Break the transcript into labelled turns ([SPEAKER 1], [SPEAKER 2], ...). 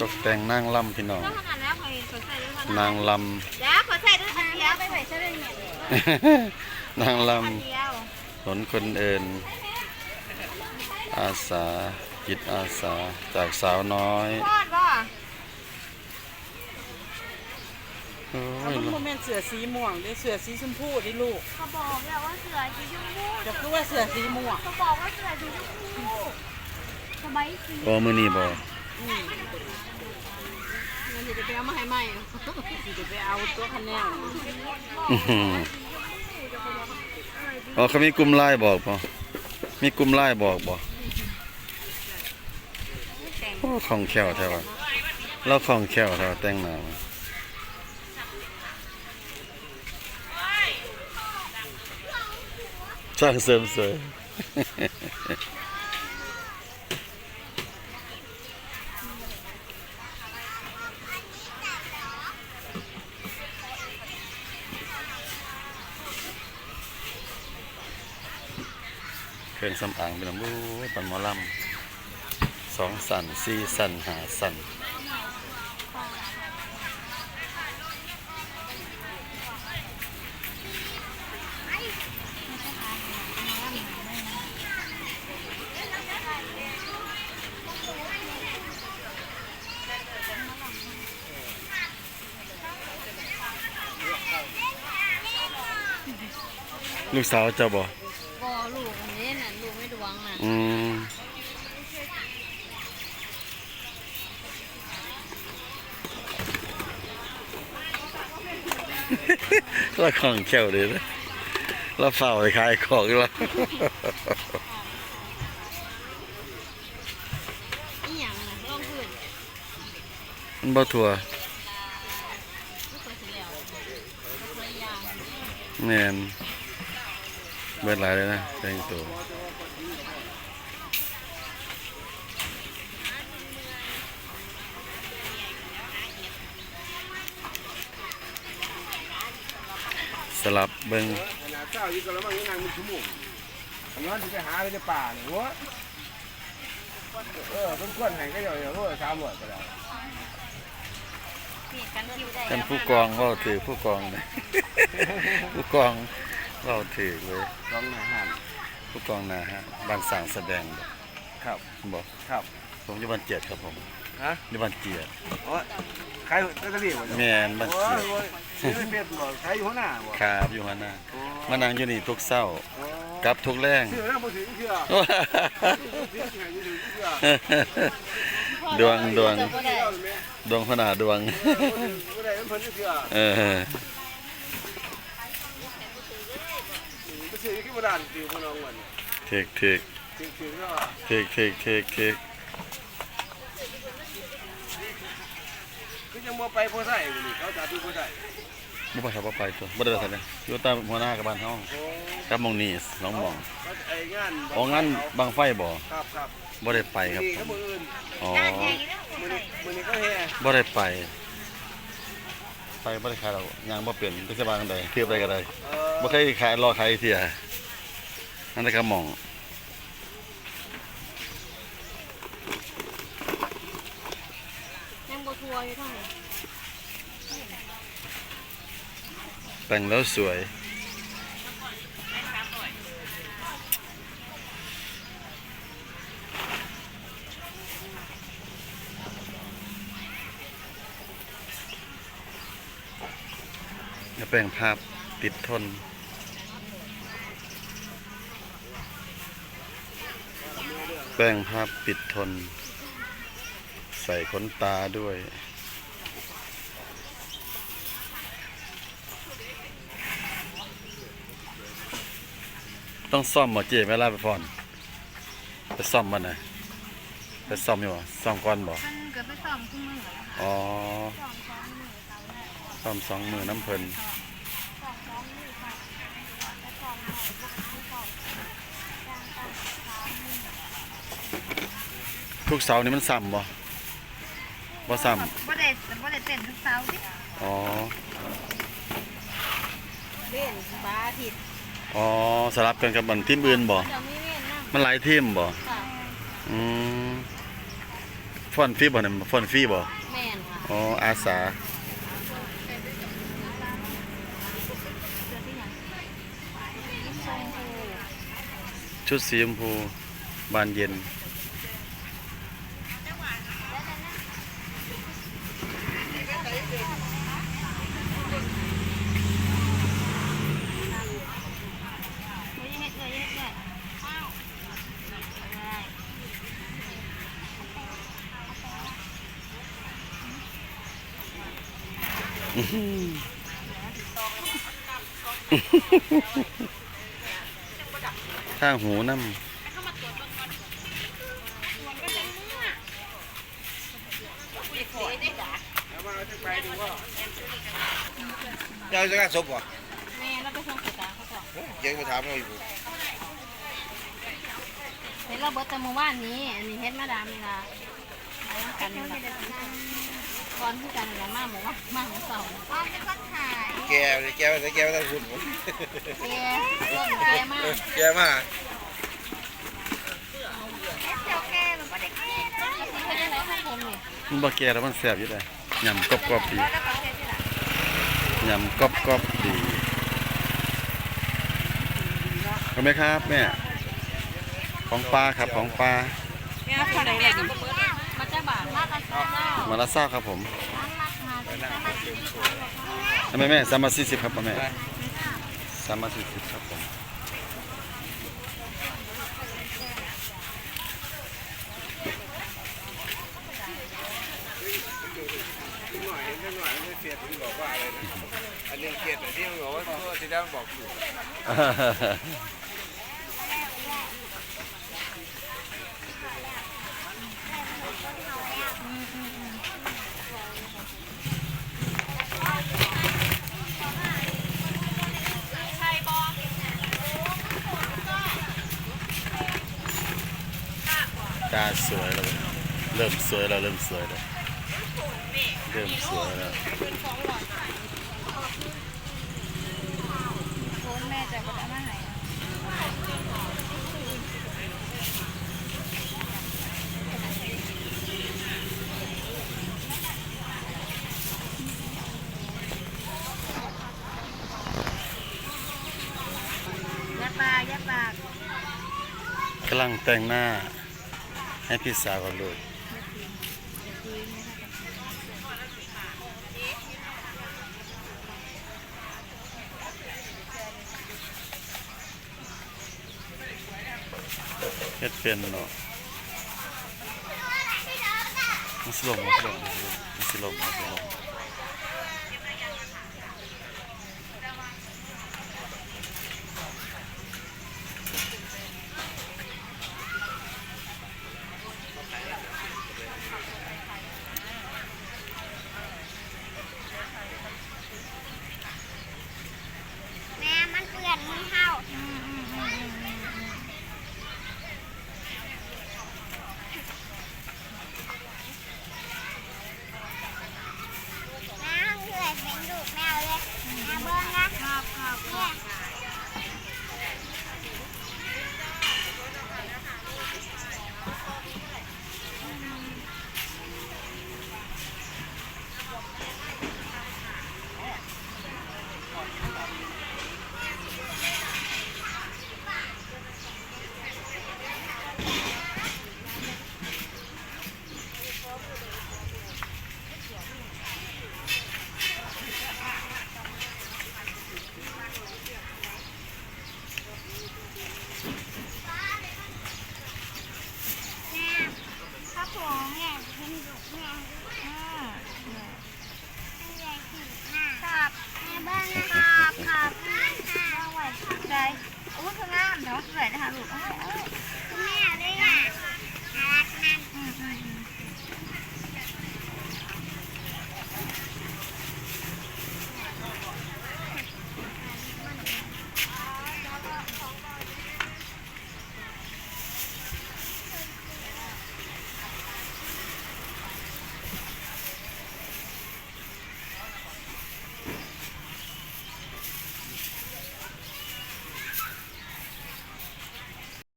[SPEAKER 1] ตกแต่งนางลำพี่น้อง
[SPEAKER 2] ก็ขนาดแล้วใครสนใจด้วยกัน
[SPEAKER 1] นางล
[SPEAKER 2] จ้าขอใส่ด้วยคันเดียวไปใส่เสื้อเนี่ยำ
[SPEAKER 1] นางล
[SPEAKER 2] คันเดียวำ
[SPEAKER 1] หนคนเอินอาสาจิตอาสาจากสาวน้อย
[SPEAKER 2] ทอดป่ะ
[SPEAKER 1] โอ้
[SPEAKER 3] เอา
[SPEAKER 1] ย
[SPEAKER 3] มันโมเมนต์เสือสีม่วงดิเสือสีชมพูดิลูก
[SPEAKER 2] เขาบอกแล้วว่าเสือสีชมพู
[SPEAKER 3] จะพูดว่าเสือสีม่วง
[SPEAKER 2] เขาบอกว่าเสือสีชมพูสบายสี
[SPEAKER 1] บอมือนี่บอ
[SPEAKER 3] อื มมันจะไปเอามาให้ใหม่จะไปเอาตัวคะแนน
[SPEAKER 1] อื้อหืออ๋อเขามีกลุ่มไล่บอกปะมีกลุ่มไล่บอกบอโอ้ของแขวแท้วะเราของแขวแท้วแต่งหน้ามาสร้างเสริมสวย เครื่องสำอางเป็นลำบูปันมอลำสองสันสี่สันหาสันลูกสาวเจ้าบ่
[SPEAKER 2] บอลูกอันนี้น่ะลูกไม่ดวงน่ะ
[SPEAKER 1] อืมเราของแก้วเลยนะเราเฝ้าไปขายของอยู่แล้ว
[SPEAKER 2] อีหยังนะลองพื้น
[SPEAKER 1] มันบ่ทัว
[SPEAKER 2] ไม่เคยเสียแล้วตัวอย่าง
[SPEAKER 1] แม่นเบิดหลายเลยนะแต่งตัว ลับเบิ่ง
[SPEAKER 4] ขนาดเจ้าอยู่กับเราบางอย่างมันชั่วโมงอันนั้นที่ไปหาในป่าเนี่ยหัวเออต้นกล้วยไหนก็อย่างอย่างว่าสามหมดไปแล้ว
[SPEAKER 2] นี่กันคิวได้
[SPEAKER 1] ท่านผู้กองเว่าถือผู้กองนะผู้กองเว่าถือเลย
[SPEAKER 4] ร้องอาหาร
[SPEAKER 1] ผู้กองนะฮะบ้านสร้างแสดงบ่
[SPEAKER 4] ครับ
[SPEAKER 1] บอก
[SPEAKER 4] ครับ
[SPEAKER 1] ผมอยู่บ้านเจียดครับผม
[SPEAKER 4] ฮะ
[SPEAKER 1] อยู่บ้านเจียด
[SPEAKER 4] โอ้ยใครตะลี่วะ
[SPEAKER 1] แม่นบ้าน
[SPEAKER 4] โอ้
[SPEAKER 1] เจี
[SPEAKER 4] ย
[SPEAKER 1] ยด
[SPEAKER 4] โอ้ยซื้อเป็ดบ่ใครอยู่หัวหน้าบ่
[SPEAKER 1] ครับอยู่หันน่ะมานั่งอยู่นี่ทุกเช้า
[SPEAKER 4] โอ้ย
[SPEAKER 1] กลับทุกแรง
[SPEAKER 4] ซื้อแล้วบ่ถึงเชื่อซื้อที่ไหนอยู่ถึงเชื่อ
[SPEAKER 1] ดวงดวง
[SPEAKER 2] แต่บ่ได้
[SPEAKER 4] เจ้าแม่
[SPEAKER 1] ดวงพนาดวง
[SPEAKER 4] บ่ถึงบ่ได้มันเพิ่นเชื่อ
[SPEAKER 1] เออ
[SPEAKER 4] บ่ซื้อที่บ่ได้ซื้อพน้องวัน
[SPEAKER 1] เทกเทก
[SPEAKER 4] ซื้อซื้อแล้ว
[SPEAKER 1] เทกเทกเทกเทก
[SPEAKER 4] คือยัง บ่ไปบ่ได้นี่เขาจะดูบ่ได้
[SPEAKER 1] บ่ไปครับบ่ไปตัวบ่ได้ไปทางใดอยู่ตามหัวหน้ากับบ้านเฮา
[SPEAKER 4] โอ้
[SPEAKER 1] กับหมองนี้น้องหมอง
[SPEAKER 4] เขาไอ้งาน
[SPEAKER 1] อ๋องั้นบางไฟบ่
[SPEAKER 4] ครับครับ
[SPEAKER 1] บ่ได้ไปครับ
[SPEAKER 4] นี่
[SPEAKER 1] ผ
[SPEAKER 4] ก็
[SPEAKER 1] ม
[SPEAKER 4] มืออื่น
[SPEAKER 1] อ๋อ
[SPEAKER 2] ด้านใหญ่แล้ว
[SPEAKER 4] มือนี้มือนี้ก็แห่
[SPEAKER 1] บ่ได้ไป ไปบ่ได้ขายดอกยางบ่เป็นไปสบายจังไดเทียบได้ก็ได้
[SPEAKER 4] เออ
[SPEAKER 1] บ่เคยขายรอขายเที่ยนั่นแหละครับหมอง
[SPEAKER 2] ยังบ่ทัวร์อยู่เท่าไหร่
[SPEAKER 1] แต่งแล้วสวยจะแปลงภาพติดทนแป้งภาพปิดทน ใส่ขนตาด้วย ต้องซ่อมหมอเจ๊เวลาไปฟอนไปซ่อมมันนะไปซ่อมอยู่บ่ซ่อมก่อนบ่
[SPEAKER 2] มันเกิดไปซ้อมคู่มือ
[SPEAKER 1] อ๋อ
[SPEAKER 2] ซ้อมซ้อมมือเตาแรก
[SPEAKER 1] ซ่อมสองมือน้ำเพลิน
[SPEAKER 2] ซ้อมซ้อมมือซ้อมแล้วซ้อมมือพวกผู้ซ้อมย่างตั้งขามือ
[SPEAKER 1] ทุกเสาร์นี่มันซ้ำบ่บ่ซ้
[SPEAKER 2] บ่ได้บ่ได้เต้นทุกเช้าสิำ
[SPEAKER 1] อ๋อ
[SPEAKER 2] เล่นบาอาทิตย์
[SPEAKER 1] อ๋อสลับกันกับบันทีมอื่นบ่
[SPEAKER 2] เดี๋ยวมีเว้นนะ
[SPEAKER 1] มันหลายทีมบ่
[SPEAKER 2] ค่ะ
[SPEAKER 1] อืมฝฟอนฟรีบ่เนี่ยฟอนฟรีบ่
[SPEAKER 3] แม่นค่ะ
[SPEAKER 1] อ๋ออาสา ชุดสีชมพูบานเย็น
[SPEAKER 2] เฮ้ยเฮ็ดเลยเฮ็ดเลยอ้าวได้
[SPEAKER 1] ข้างหูน้
[SPEAKER 4] เจ้าจะกล้าซบบ่
[SPEAKER 3] แม่เราไปส่งสุตาเขาสอง
[SPEAKER 4] เจ๊ไปถามเราอยู่
[SPEAKER 3] เห็นเราเบิดแต่เมื่อวานนี้ อันนี้เฮ็ดมาดามนี่ล่ะมาแล้วกันนี่ล่ะ ก่อนที่กันนี่ล่ะมาหมู่ว่ามาหมู่เสาร์
[SPEAKER 2] อ้อมเป็นคนถ่าย
[SPEAKER 4] แกแกไปแกไปตั้งหุ่นผม
[SPEAKER 3] แกต้นแกมาก
[SPEAKER 4] แกมา
[SPEAKER 2] เอ๊ะเจ้าแกมันก็ได้แค่นะ
[SPEAKER 3] สิเฮ็ดจังได๋ข้างบนนี่ำ
[SPEAKER 1] มันบ่แก่แล้วมันแซ่บอยู่เลยยำกรอบกรอบๆดี
[SPEAKER 2] แล้วก็แค่ที่หลัง
[SPEAKER 1] ยำกรอบกรอบๆดีเอาไหมครับแม่ของปลาครับของปลา
[SPEAKER 3] แม่เท่าใดล่ะนี่มาจ้าบาท มากันเจ้า
[SPEAKER 1] ซ่าครับผม
[SPEAKER 2] ทำ
[SPEAKER 1] ไมแม่สามมาสี่สิบครับแม่สามมาสี่สิบครับผม
[SPEAKER 4] หน่อยเห็นหน่อยไม่เฟียดมันบอกว่าอะไรนะอันเรื่องเกียรติที่มันบอกว่าตัวที่ด้บอกอยู่
[SPEAKER 1] ตาสวยแล้วเริ่มสวยแล้วเริ่มสวยแล้วเริ่มสวยแล้ว
[SPEAKER 2] โค้งแม่จะก็ได้มาให้ยาปากยาปาก
[SPEAKER 1] กำลังแต่งหน้า ให้พี่สาวกับลูกเฮ็ดเป็นเนาะมันสิลมมันสิลมมันสิลมมันสิลมมันสิลม ลูก